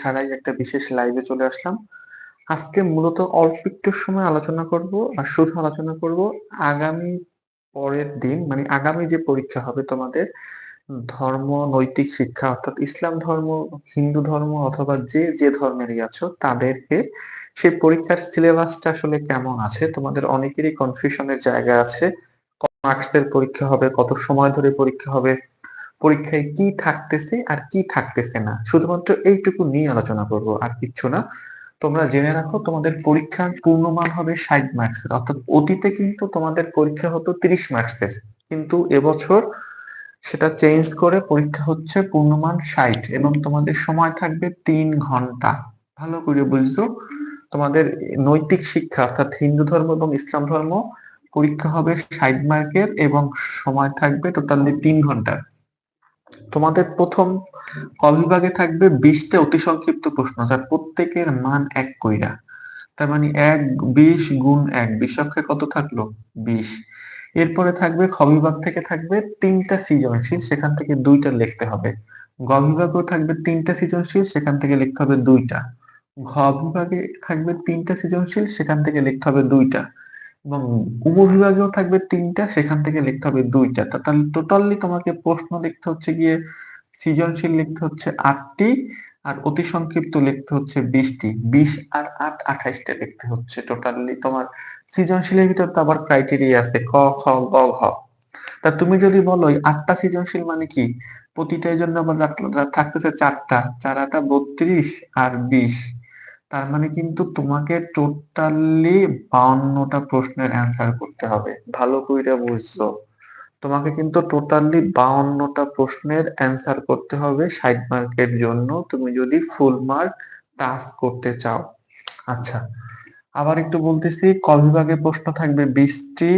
ছাড়াই একটা বিশেষ লাইভে চলে আসলাম। আজকে মূলত অল্প একটু সময় আলোচনা করব আর শুধু আলোচনা করব আগামী পরের দিন মানে আগামী যে পরীক্ষা হবে তোমাদের, ধর্ম, নৈতিক শিক্ষা, অর্থাৎ ইসলাম ধর্ম, হিন্দু ধর্ম অথবা যে যে ধর্মেরই আছো, তাদেরকে সেই পরীক্ষার সিলেবাসটা আসলে কেমন আছে? তোমাদের অনেকেরই কনফিউশনের জায়গা আছে। মার্কসের পরীক্ষা হবে, কত সময় ধরে পরীক্ষা হবে পরীক্ষায় কি থাকতেছে আর কি থাকতেছে না। শুধুমাত্র এইটুকু নিয়ে আলোচনা করব আর কিচ্ছু না। তোমরা জেনে রাখো, তোমাদের পরীক্ষার পূর্ণমান হবে ষাট মার্কসের অর্থাৎ অতীতে কিন্তু তোমাদের পরীক্ষা হতো তিরিশ মার্কসের কিন্তু এবছর সেটা চেঞ্জ করে পরীক্ষা হচ্ছে পূর্ণমান ষাট এবং তোমাদের সময় থাকবে তিন ঘণ্টা। ভালো করে বুঝছ? তোমাদের নৈতিক শিক্ষা, অর্থাৎ হিন্দু ধর্ম এবং ইসলাম ধর্ম, পরীক্ষা হবে ষাট মার্কের এবং সময় থাকবে টোটালি তিন ঘণ্টার। তোমাদের প্রথম ক বিভাগে থাকবে বিশটা অতি সংক্ষিপ্ত প্রশ্ন, যার প্রত্যেকের মান এক কইরা। তার মানে এক, বিশ গুণ এক বিশক্ষে কত থাকল? বিশ। এরপরে থাকবে খ বিভাগ থেকে থাকবে তিনটা সৃজনশীল, সেখান থেকে দুইটা লিখতে হবে। গ বিভাগেও থাকবে তিনটা সৃজনশীল, সেখান থেকে লিখতে হবে দুইটা। ঘ বিভাগে থাকবে তিনটা সৃজনশীল, সেখান থেকে লিখতে হবে দুইটা। এবং উপবিভাগেও থাকবে তিনটা, সেখান থেকে লিখতে হবে দুইটা তাহলে টোটালি তোমাকে প্রশ্ন লিখতে হচ্ছে গিয়ে, সৃজনশীল লিখতে হচ্ছে আটটি আর অতি সংক্ষিপ্ত লিখতে হচ্ছে বিশটি। বিশ আর আট আঠাইশটা লিখতে হচ্ছে টোটালি তোমার সৃজনশীলের ভিতর তো আবার ক্রাইটেরিয়া আছে, ক, খ, গ, ঘ। তা তুমি যদি বলো আটটা সৃজনশীল মানে কি? প্রতিটার জন্য আবার থাকতেছে চারটা। চার আটা বত্রিশ আর বিশ। তার মানে কিন্তু তোমাকে টোটালি বাউন্নটা প্রশ্নের অ্যান্সার করতে হবে। ভালো করে বুঝছ। তোমাকে কিন্তু টোটালি বাউন্নটা প্রশ্নের অ্যান্সার করতে হবে ষাট মার্কের জন্য। তুমি যদি ফুল মার্ক টাচ করতে চাও। আচ্ছা আবার একটু বলতেছি, ক বিভাগে প্রশ্ন থাকবে বিশটি,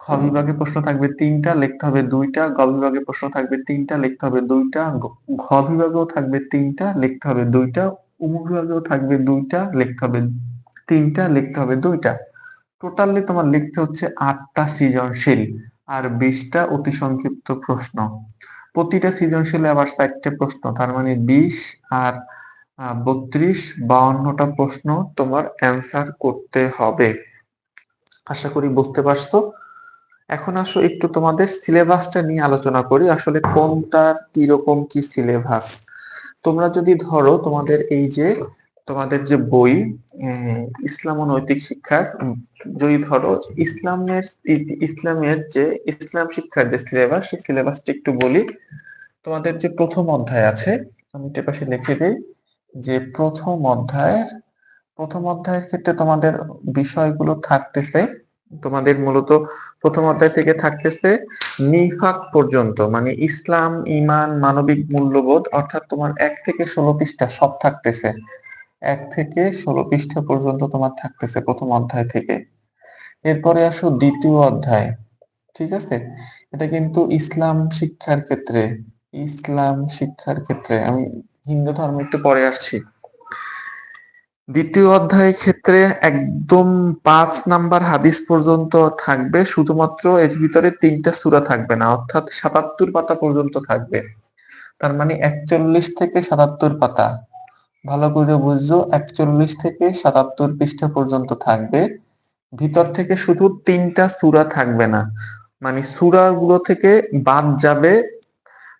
খ বিভাগে প্রশ্ন থাকবে তিনটা, লিখতে হবে দুইটা, গ বিভাগে প্রশ্ন থাকবে তিনটা, লিখতে হবে দুইটা ঘ বিভাগেও থাকবে তিনটা, লিখতে হবে দুইটা উপবিভাগেও থাকবে দুইটা, লিখতে হবে তিনটা, লিখতে হবে দুইটা। টোটালি তোমার লিখতে হচ্ছে আটটা সৃজনশীল আর বিশটা অতি সংক্ষিপ্ত প্রশ্ন। প্রতিটা সৃজনশীলে আবার চারটে প্রশ্ন, তার মানে বিশ আর বত্রিশ বাউন্নটা প্রশ্ন তোমার অ্যান্সার করতে হবে। আশা করি বুঝতে পারছ? এখন আসো একটু তোমাদের সিলেবাসটা নিয়ে আলোচনা করি, আসলে কোনটা কীরকম কি সিলেবাস তোমরা যদি ধরো তোমাদের এই যে, তোমাদের যে বই ইসলাম ও নৈতিক শিক্ষার যদি ধরো ইসলামের ইসলামের যে ইসলাম শিক্ষার যে সিলেবাস সেই সিলেবাসটা একটু বলি। তোমাদের যে প্রথম অধ্যায় আছে, আমি এটা পাশে লিখে দিই, যে প্রথম অধ্যায় প্রথম অধ্যায়ের ক্ষেত্রে তোমাদের বিষয়গুলো থাকতেছে। তোমাদের মূলত প্রথম অধ্যায় থেকে থাকতেছে নিফাক পর্যন্ত মানে ইসলাম ইমান মানবিক মূল্যবোধ, অর্থাৎ তোমার এক থেকে ষোলো পৃষ্ঠা সব থাকতেছে। এক থেকে ষোলো পৃষ্ঠা পর্যন্ত তোমার থাকতেছে প্রথম অধ্যায় থেকে। এরপরে আসো দ্বিতীয় অধ্যায়, ঠিক আছে? এটা কিন্তু ইসলাম শিক্ষার ক্ষেত্রে, ইসলাম শিক্ষার ক্ষেত্রে। আমি হিন্দু ধর্ম একটু পরে আসছি। দ্বিতীয় অধ্যায়ের ক্ষেত্রে একদম পাঁচ নাম্বার হাদিস পর্যন্ত থাকবে, শুধুমাত্র এর ভিতরে তিনটা সুরা থাকবে না, অর্থাৎ সাতাত্তর পাতা পর্যন্ত থাকবে। তার মানে একচল্লিশ থেকে সাতাত্তর পাতা। ভালো করে বুঝছ, একচল্লিশ থেকে সাতাত্তর পৃষ্ঠা পর্যন্ত থাকবে। ভিতর থেকে শুধু তিনটা সুরা থাকবে না মানে সুরা গুলো থেকে বাদ যাবে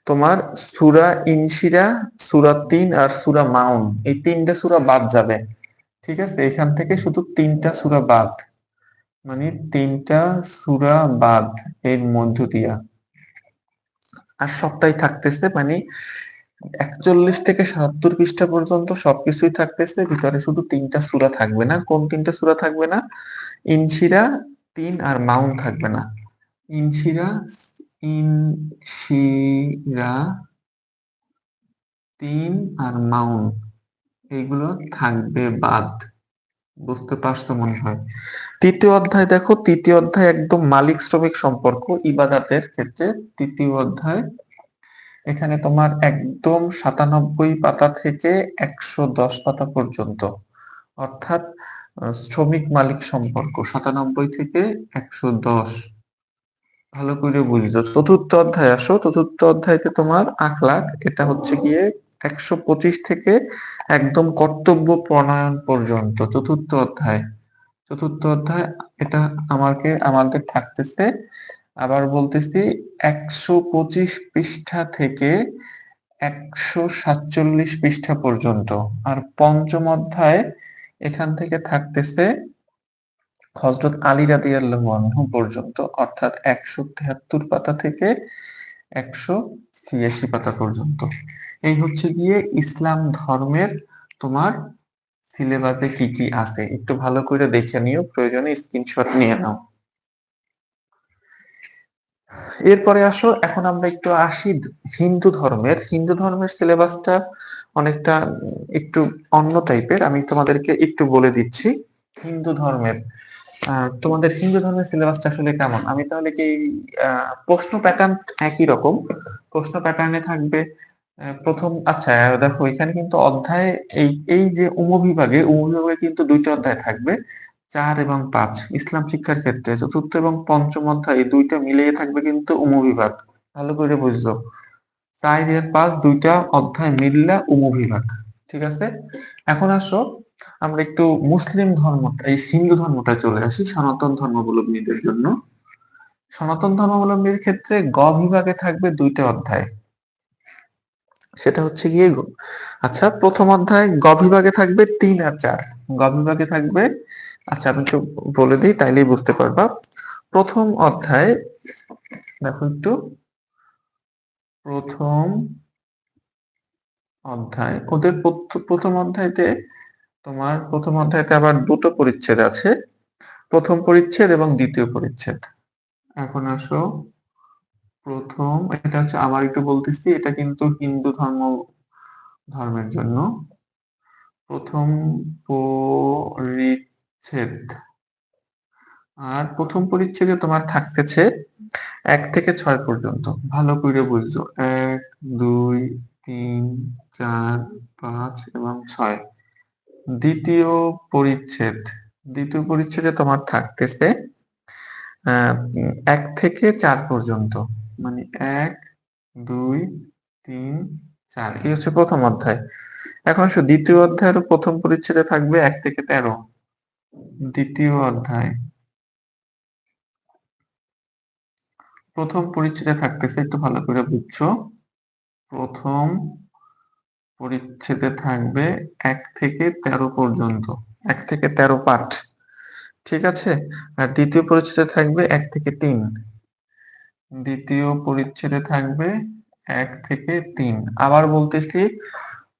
তোমার সুরা ইনশিরা, সুরা তিন আর সুরা মাউন। এই তিনটা সুরা বাদ যাবে। ঠিক আছে? এখান থেকে শুধু তিনটা সুরা বাদ। মানে তিনটা সুরা বাদ এর মধ্য দিয়া। আর সবটাই থাকতেছে মানে একচল্লিশ থেকে সাতাত্তর পৃষ্ঠা পর্যন্ত সবকিছুই থাকতেছে। ভিতরে শুধু তিনটা সুরা থাকবে না। কোন তিনটা সুরা থাকবে না? ইনশিরা, তিন আর মাউন থাকবে না। ইনশিরা ইনশিরা, তিন আর মাউন, এগুলো থাকবে বাদ। বুঝতে পারছ মনে হয়? তৃতীয় অধ্যায় দেখো, তৃতীয় অধ্যায় একদম মালিক শ্রমিক সম্পর্ক, ইবাদাতের ক্ষেত্রে তৃতীয় অধ্যায়। এখানে তোমার একদম সাতানব্বই পাতা থেকে একশো দশ পাতা পর্যন্ত, অর্থাৎ শ্রমিক মালিক সম্পর্ক, সাতানব্বই থেকে একশো দশ। ভালো করে বুঝছ চতুর্থ অধ্যায়, আসো। চতুর্থ অধ্যায়তে তোমার আখলাখ, এটা হচ্ছে গিয়ে একশো পঁচিশ থেকে একদম কর্তব্য প্রণয়ন পর্যন্ত, চতুর্থ অধ্যায়। চতুর্থ অধ্যায়, এটা আমাকে, আমাদের থাকতেছে। আবার বলতেছি, একশো পঁচিশ পৃষ্ঠা থেকে একশো সাতচল্লিশ পৃষ্ঠা পর্যন্ত। আর পঞ্চম অধ্যায়, এখান থেকে থাকতেছে হজরত আলী রাদিয়াল্লাহু আনহু পর্যন্ত, অর্থাৎ একশো তেহাত্তর পাতা থেকে একশো ছিয়াশি পাতা পর্যন্ত। এই হচ্ছে গিয়ে ইসলাম ধর্মের তোমার সিলেবাসে কি কি আছে। একটু ভালো করে দেখে নিও, প্রয়োজনে স্ক্রিনশট নিয়ে নাও। এরপরে আসো, এখন আমরা একটু আসি হিন্দু ধর্মের। হিন্দু ধর্মের সিলেবাসটা অনেকটা একটু অন্য টাইপের আমি তোমাদেরকে একটু বলে দিচ্ছি। হিন্দু ধর্মের তোমাদের হিন্দু ধর্মের সিলেবাসটা আসলে কেমন? আমি তাহলে কি প্রশ্ন প্যাটার্ন একই রকম? প্রশ্ন প্যাটার্নে থাকবে প্রথম আচ্ছা দেখো, এখানে কিন্তু অধ্যায় এই এই যে উপবিভাগে উপবিভাগে কিন্তু দুইটা অধ্যায় থাকবে, চার এবং পাঁচ, ইসলাম শিক্ষার ক্ষেত্রে। চতুর্থ এবং পঞ্চম অধ্যায়, এই দুইটা মিলিয়ে থাকবে কিন্তু উপবিভাগ ভালো করে বুঝলো চার এর পাঁচ দুইটা অধ্যায় মিললা উপবিভাগ ঠিক আছে? এখন আসো আমরা একটু মুসলিম ধর্ম, এই হিন্দু ধর্মটা চলে আসি, সনাতন ধর্মাবলম্বীদের জন্য। সনাতন ধর্মাবলম্বীর ক্ষেত্রে গ বিভাগে থাকবে দুইটা অধ্যায়। সেটা হচ্ছে গিয়ে আচ্ছা প্রথম অধ্যায়, গ বিভাগে থাকবে তিন আর চার। গ বিভাগে থাকবে আচ্ছা আমি একটু বলে দিই, তাইলেই বুঝতে পারবা। প্রথম অধ্যায়, দেখো একটু। প্রথম অধ্যায়, ওদের প্রথম অধ্যায়তে তোমার প্রথম অধ্যায়তে আবার দুটো পরিচ্ছেদ আছে। প্রথম পরিচ্ছেদ এবং দ্বিতীয় পরিচ্ছেদ। এখন আসো। প্রথম, এটা হচ্ছে আমার একটু বলতেছি, এটা কিন্তু হিন্দু ধর্ম, ধর্মের জন্য। প্রথম পরিচ্ছেদ। আর প্রথম পরিচ্ছেদে তোমার থাকতেছে এক থেকে ছয় পর্যন্ত। ভালো করে বুঝছ এক, দুই, তিন, চার, পাঁচ এবং ছয়। দ্বিতীয় পরিচ্ছেদ, দ্বিতীয় পরিচ্ছেদে তোমার থাকতেছে এক থেকে চার পর্যন্ত মানে এক, দুই, তিন, চার, এই হচ্ছে প্রথম অধ্যায়। এখন দ্বিতীয় অধ্যায়ের প্রথম পরিচ্ছেদে থাকবে এক থেকে তেরো। দ্বিতীয় অধ্যায়। প্রথম পরিচ্ছেদে থাকতেছে, একটু ভালো করে বুঝছ। প্রথম পরিচ্ছেদে থাকবে এক থেকে তেরো পর্যন্ত, এক থেকে তেরো পাঠ ঠিক আছে? আর দ্বিতীয় পরিচ্ছেদে থাকবে এক থেকে তিন, দ্বিতীয় পরিচ্ছেদে থাকবে এক থেকে তিন, আবার বলতেছি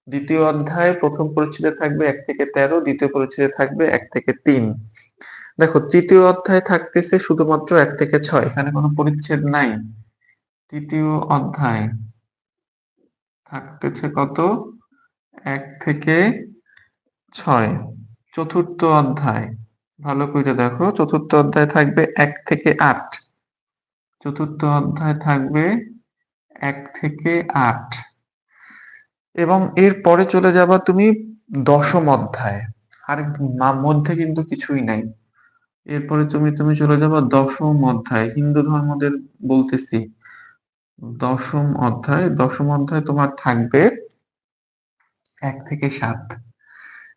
দ্বিতীয় অধ্যায় প্রথম পরিচ্ছেদে থাকবে এক থেকে তেরো, দ্বিতীয় পরিচ্ছেদে থাকবে এক থেকে তিন। দেখো, তৃতীয় অধ্যায় থাকতেছে শুধুমাত্র এক থেকে ছয়, এখানে কোনো পরিচ্ছেদ নাই। তৃতীয় অধ্যায় থাকতেছে কত? এক থেকে ছয়। চতুর্থ অধ্যায়। ভালো করে দেখো, চতুর্থ অধ্যায় থাকবে এক থেকে আট। চতুর্থ অধ্যায় থাকবে এক থেকে আট। এবং এর পরে চলে যাবা তুমি দশম অধ্যায়। আর মধ্যে কিন্তু কিছুই নাই। এরপরে তুমি তুমি চলে যাবা দশম অধ্যায়। হিন্দু ধর্মদের বলতেছি দশম অধ্যায় দশম অধ্যায় তোমার থাকবে এক থেকে সাত।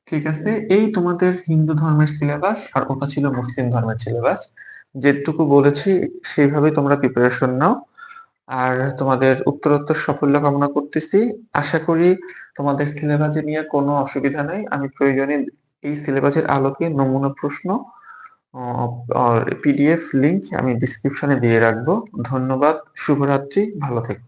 ঠিক আছে? এই তোমাদের হিন্দু ধর্মের সিলেবাস আর ওটা ছিল মুসলিম ধর্মের সিলেবাস যেটুকু বলেছি সেইভাবে তোমরা প্রিপারেশন নাও। আর তোমাদের উত্তরোত্তর সাফল্য কামনা করতেছি। আশা করি তোমাদের সিলেবাসে নিয়ে কোনো অসুবিধা নেই। আমি প্রয়োজনে এই সিলেবাসের আলোকে নমুনা প্রশ্ন পিডিএফ লিংক আমি ডিসক্রিপশনে দিয়ে রাখব। ধন্যবাদ শুভরাত্রি ভালো থেকো।